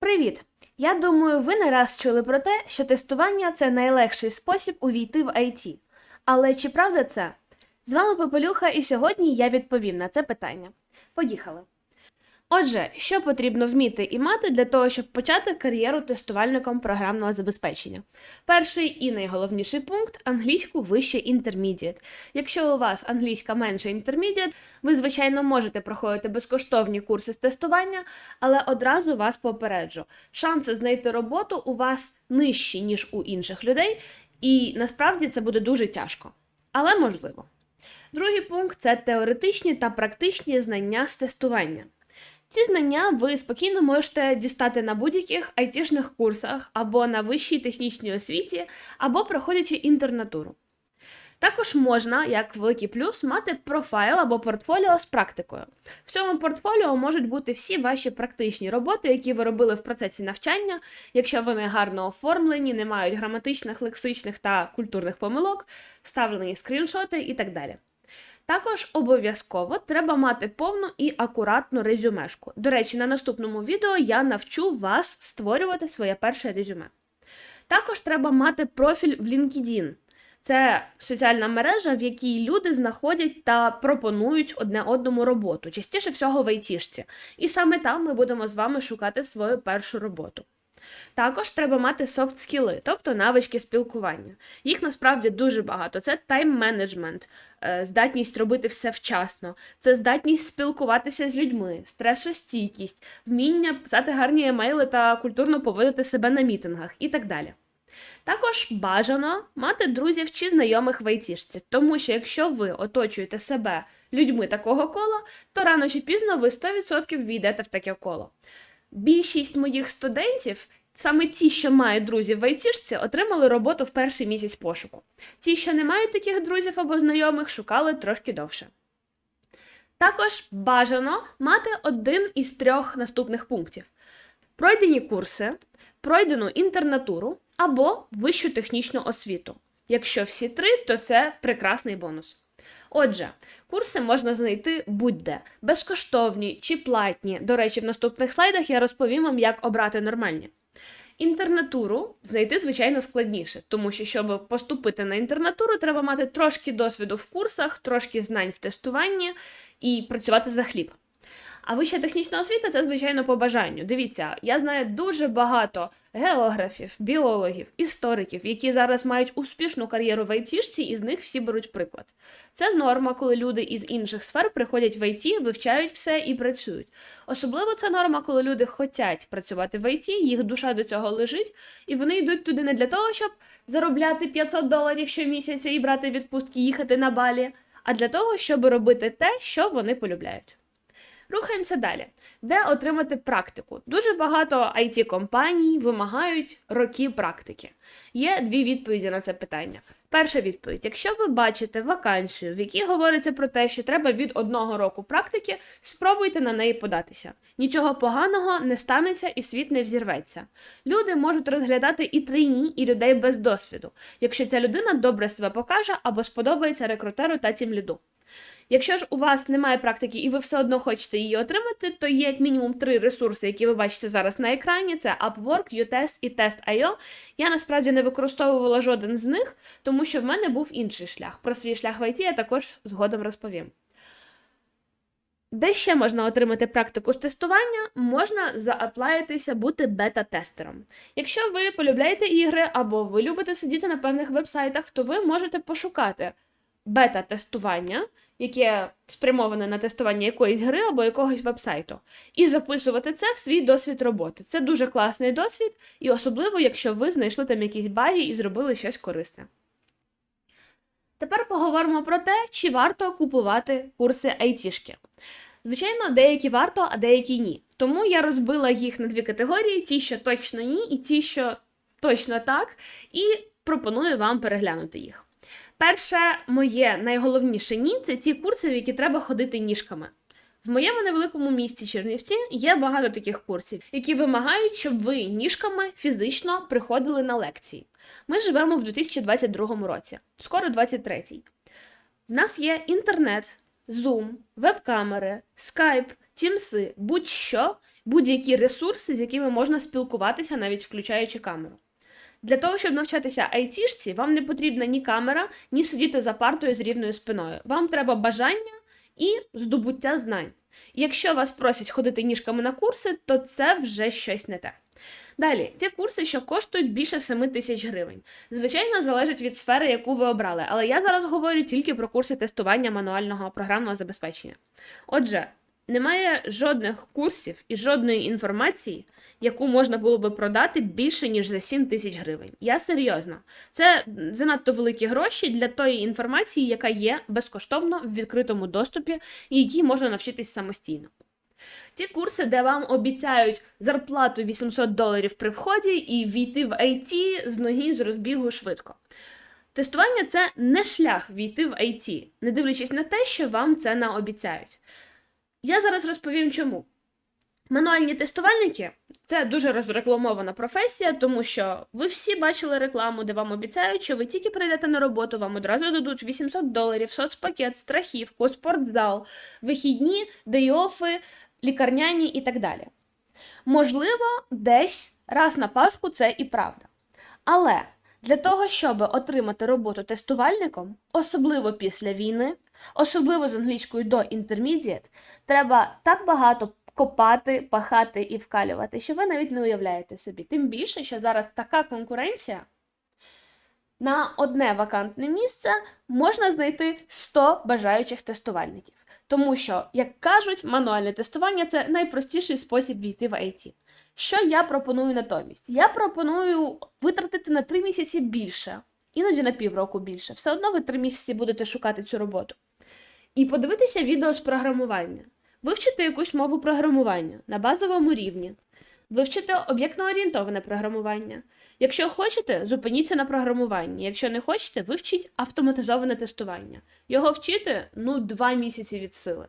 Привіт! Я думаю, ви не раз чули про те, що тестування це найлегший спосіб увійти в IT. Але чи правда це? З вами Попелюха, і сьогодні я відповім на це питання. Поїхали. Отже, що потрібно вміти і мати для того, щоб почати кар'єру тестувальником програмного забезпечення? Перший і найголовніший пункт англійську вище intermediate. Якщо у вас англійська менше intermediate, ви, звичайно, можете проходити безкоштовні курси з тестування, але одразу вас попереджу: шанси знайти роботу у вас нижчі, ніж у інших людей, і насправді це буде дуже тяжко. Але можливо. Другий пункт це теоретичні та практичні знання з тестування. Ці знання ви спокійно можете дістати на будь-яких айтішних курсах або на вищій технічній освіті, або проходячи інтернатуру. Також можна, як великий плюс, мати профайл або портфоліо з практикою. В цьому портфоліо можуть бути всі ваші практичні роботи, які ви робили в процесі навчання, якщо вони гарно оформлені, не мають граматичних, лексичних та культурних помилок, вставлені скріншоти і так далі. Також обов'язково треба мати повну і акуратну резюмешку. До речі, на наступному відео я навчу вас створювати своє перше резюме. Також треба мати профіль в LinkedIn. Це соціальна мережа, в якій люди знаходять та пропонують одне одному роботу, частіше всього в айтішці. І саме там ми будемо з вами шукати свою першу роботу. Також треба мати софт скіли, тобто навички спілкування. Їх насправді дуже багато. Це тайм-менеджмент, здатність робити все вчасно, це здатність спілкуватися з людьми, стресостійкість, вміння писати гарні емейли та культурно поводити себе на мітингах і так далі. Також бажано мати друзів чи знайомих в айтішці, тому що якщо ви оточуєте себе людьми такого кола, то рано чи пізно ви 100% війдете в таке коло. Більшість моїх студентів, саме ті, що мають друзів в айтішці, отримали роботу в перший місяць пошуку. Ті, що не мають таких друзів або знайомих, шукали трошки довше. Також бажано мати один із трьох наступних пунктів: пройдені курси, пройдену інтернатуру або вищу технічну освіту. Якщо всі три, то це прекрасний бонус. Отже, курси можна знайти будь-де безкоштовні чи платні. До речі, в наступних слайдах я розповім вам, як обрати нормальні. Інтернатуру знайти, звичайно, складніше, тому що, щоб поступити на інтернатуру, треба мати трошки досвіду в курсах, трошки знань в тестуванні і працювати за хліб. А вища технічна освіта це, звичайно, по бажанню. Дивіться, я знаю дуже багато географів, біологів, істориків, які зараз мають успішну кар'єру в айтішці, і з них всі беруть приклад. Це норма, коли люди із інших сфер приходять в ІТ, вивчають все і працюють. Особливо це норма, коли люди хочуть працювати в ІТ, їх душа до цього лежить, і вони йдуть туди не для того, щоб заробляти 500 доларів щомісяця і брати відпустки, їхати на балі, а для того, щоб робити те, що вони полюбляють. Рухаємося далі. Де отримати практику? Дуже багато it компаній вимагають роки практики. Є дві відповіді на це питання. Перша відповідь: якщо ви бачите вакансію, в якій говориться про те, що треба від одного року практики, спробуйте на неї податися. Нічого поганого не станеться і світ не взірветься. Люди можуть розглядати і трійні, і людей без досвіду, якщо ця людина добре себе покаже або сподобається рекрутеру та тімліду. Якщо ж у вас немає практики і ви все одно хочете її отримати, то є як мінімум три ресурси, які ви бачите зараз на екрані: це Upwork, UTest і Test.io. Я насправді не використовувала жоден з них, тому що в мене був інший шлях. Про свій шлях в IT я також згодом розповім. Де ще можна отримати практику з тестування, можна зааплаїтися бути бета-тестером. Якщо ви полюбляєте ігри або ви любите сидіти на певних вебсайтах, то ви можете пошукати бета-тестування, яке спрямоване на тестування якоїсь гри або якогось вебсайту, і записувати це в свій досвід роботи. Це дуже класний досвід, і особливо, якщо ви знайшли там якісь баги і зробили щось корисне. Тепер поговоримо про те, чи варто купувати курси айтішки. Звичайно, деякі варто, а деякі ні. Тому я розбила їх на дві категорії: ті, що точно ні, і ті, що точно так, і пропоную вам переглянути їх. Перше, моє найголовніше ні це ті курси, в які треба ходити ніжками. В моєму невеликому місті Чернівці є багато таких курсів, які вимагають, щоб ви ніжками фізично приходили на лекції. Ми живемо в 2022 році, скоро 23-й. У нас є інтернет, Zoom, веб-камери, Skype, Teams, будь-що, будь-які ресурси, з якими можна спілкуватися, навіть включаючи камеру. Для того, щоб навчатися айтішці, вам не потрібна ні камера, ні сидіти за партою з рівною спиною. Вам треба бажання і здобуття знань. Якщо вас просять ходити ніжками на курси, то це вже щось не те. Далі, ці курси, що коштують більше 7 тисяч гривень. Звичайно, залежить від сфери, яку ви обрали, але я зараз говорю тільки про курси тестування мануального програмного забезпечення. Отже, немає жодних курсів і жодної інформації, яку можна було би продати більше, ніж за 7 тисяч гривень. Я серйозно. Це занадто великі гроші для тої інформації, яка є безкоштовно в відкритому доступі і якій можна навчитись самостійно. Ці курси, де вам обіцяють зарплату 800 доларів при вході і війти в IT з ноги з розбігу швидко. Тестування це не шлях війти в IT, не дивлячись на те, що вам це наобіцяють. Я зараз розповім чому. Мануальні тестувальники це дуже розрекламована професія, тому що ви всі бачили рекламу, де вам обіцяють, що ви тільки прийдете на роботу, вам одразу дадуть 800 доларів, соцпакет, страхівку, спортзал, вихідні, дейофи, лікарняні і так далі. Можливо, десь раз на Пасху це і правда. Але для того, щоб отримати роботу тестувальником, особливо після війни, особливо з англійською до intermediate, треба так багато копати, пахати і вкалювати, що ви навіть не уявляєте собі. Тим більше, що зараз така конкуренція. На одне вакантне місце можна знайти 100 бажаючих тестувальників. Тому що, як кажуть, мануальне тестування це найпростіший спосіб війти в IT. Що я пропоную натомість? Я пропоную витратити на 3 місяці більше, іноді на півроку більше. Все одно ви 3 місяці будете шукати цю роботу. І подивитися відео з програмування, вивчити якусь мову програмування на базовому рівні, вивчити об'єктно-орієнтоване програмування. Якщо хочете, зупиніться на програмуванні. Якщо не хочете, вивчіть автоматизоване тестування. Його вчити ну 2 місяці від сили.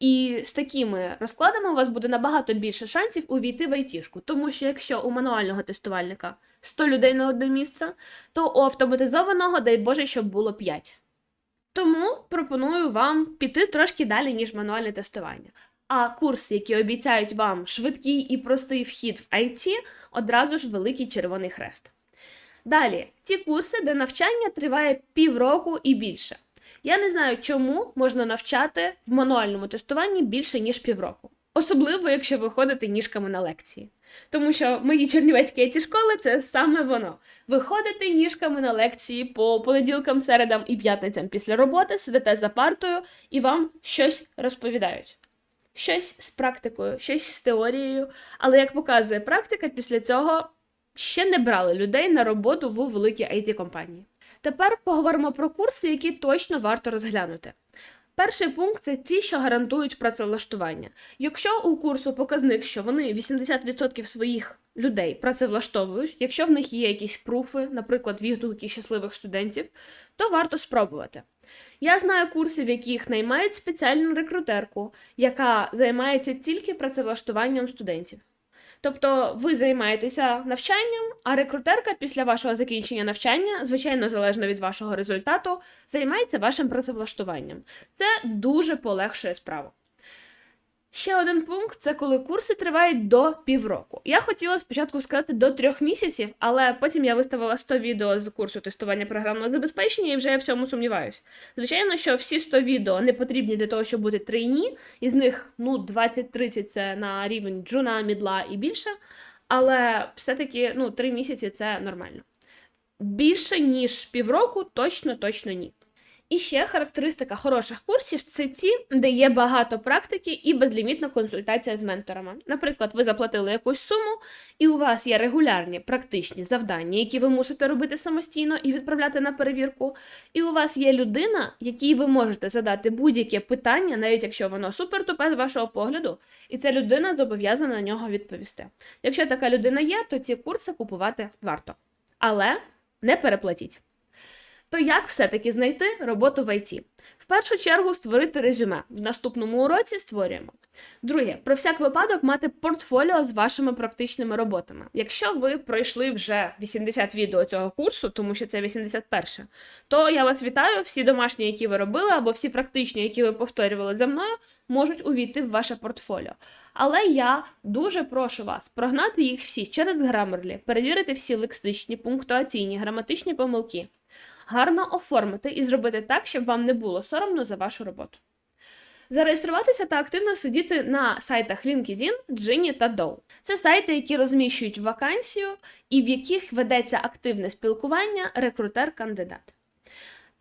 І з такими розкладами у вас буде набагато більше шансів увійти в айтішку, тому що якщо у мануального тестувальника 100 людей на одне місце, то у автоматизованого, дай Боже, щоб було 5. Тому пропоную вам піти трошки далі, ніж мануальне тестування. А курси, які обіцяють вам швидкий і простий вхід в IT, одразу ж великий червоний хрест. Далі, ті курси, де навчання триває півроку і більше. Я не знаю, чому можна навчати в мануальному тестуванні більше, ніж півроку. Особливо, якщо ви ходите ніжками на лекції. Тому що мої чернівецькі it школи це саме воно. Ви ходите ніжками на лекції по понеділкам, середам і п'ятницям після роботи, сидите за партою і вам щось розповідають. Щось з практикою, щось з теорією. Але як показує практика, після цього ще не брали людей на роботу в великі it компанії Тепер поговоримо про курси, які точно варто розглянути. Перший пункт це ті, що гарантують працевлаштування. Якщо у курсу показник, що вони 80% своїх людей працевлаштовують, якщо в них є якісь пруфи, наприклад, відгуки щасливих студентів, то варто спробувати. Я знаю курси, в яких наймають спеціальну рекрутерку, яка займається тільки працевлаштуванням студентів. Тобто ви займаєтеся навчанням, а рекрутерка після вашого закінчення навчання, звичайно, залежно від вашого результату, займається вашим працевлаштуванням. Це дуже полегшує справу. Ще один пункт це коли курси тривають до півроку. Я хотіла спочатку сказати до трьох місяців, але потім я виставила 100 відео з курсу тестування програмного забезпечення і вже я в цьому сумніваюся. Звичайно, що всі 100 відео не потрібні для того, щоб бути трейні, із них ну 20-30 це на рівень джуна, мідла і більше. Але все-таки ну, 3 місяці це нормально. Більше ніж півроку, точно точно ні. І ще характеристика хороших курсів це ті, де є багато практики і безлімітна консультація з менторами. Наприклад, ви заплатили якусь суму, і у вас є регулярні практичні завдання, які ви мусите робити самостійно і відправляти на перевірку. І у вас є людина, якій ви можете задати будь-яке питання, навіть якщо воно супер-тупе з вашого погляду, і ця людина зобов'язана на нього відповісти. Якщо така людина є, то ці курси купувати варто. Але не переплатіть. То як все-таки знайти роботу в ІТ? В першу чергу створити резюме. В наступному уроці створюємо. Друге, про всяк випадок мати портфоліо з вашими практичними роботами. Якщо ви пройшли вже 80 відео цього курсу, тому що це 81, то я вас вітаю. Всі домашні, які ви робили, або всі практичні, які ви повторювали за мною, можуть увійти в ваше портфоліо. Але я дуже прошу вас прогнати їх всі через Grammarly, перевірити всі лексичні, пунктуаційні, граматичні помилки, гарно оформити і зробити так, щоб вам не було соромно за вашу роботу. Зареєструватися та активно сидіти на сайтах LinkedIn, Gini та Dow. Це сайти, які розміщують вакансію і в яких ведеться активне спілкування рекрутер-кандидат.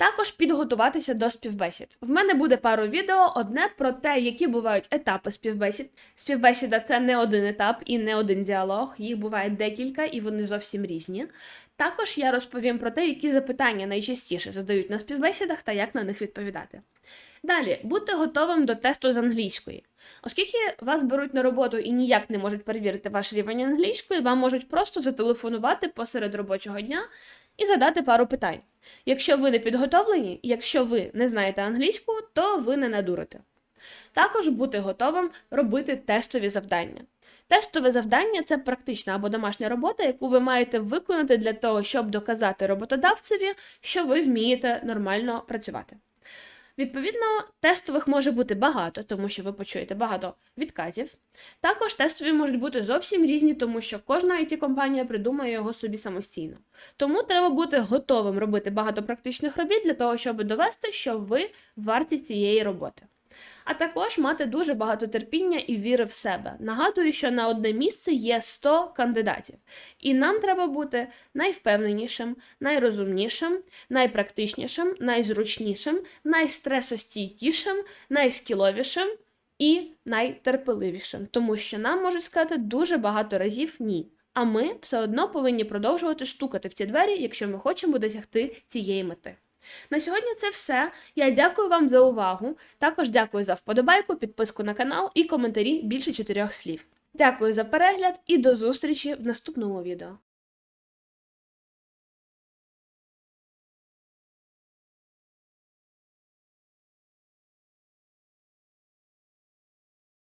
Також підготуватися до співбесід. В мене буде пару відео, одне про те, які бувають етапи співбесід. Співбесіда це не один етап і не один діалог, їх буває декілька і вони зовсім різні. Також я розповім про те, які запитання найчастіше задають на співбесідах та як на них відповідати. Далі, бути готовим до тесту з англійської. Оскільки вас беруть на роботу і ніяк не можуть перевірити ваш рівень англійської, вам можуть просто зателефонувати посеред робочого дня і задати пару питань. Якщо ви не підготовлені, якщо ви не знаєте англійську, то ви не надурите. Також бути готовим робити тестові завдання. Тестове завдання це практична або домашня робота, яку ви маєте виконати для того, щоб доказати роботодавцеві, що ви вмієте нормально працювати. Відповідно, тестових може бути багато, тому що ви почуєте багато відказів. Також тестові можуть бути зовсім різні, тому що кожна it компанія придумає його собі самостійно. Тому треба бути готовим робити багато практичних робіт для того, щоб довести, що ви варті цієї роботи. А також мати дуже багато терпіння і віри в себе. Нагадую, що на одне місце є 100 кандидатів, і нам треба бути найвпевненішим, найрозумнішим, найпрактичнішим, найзручнішим, найстресостійкішим, найскіловішим і найтерпеливішим, тому що нам можуть сказати дуже багато разів ні. А ми все одно повинні продовжувати стукати в ці двері, якщо ми хочемо досягти цієї мети. На сьогодні це все. Я дякую вам за увагу. Також дякую за вподобайку, підписку на канал і коментарі більше чотирьох слів. Дякую за перегляд і до зустрічі в наступному відео.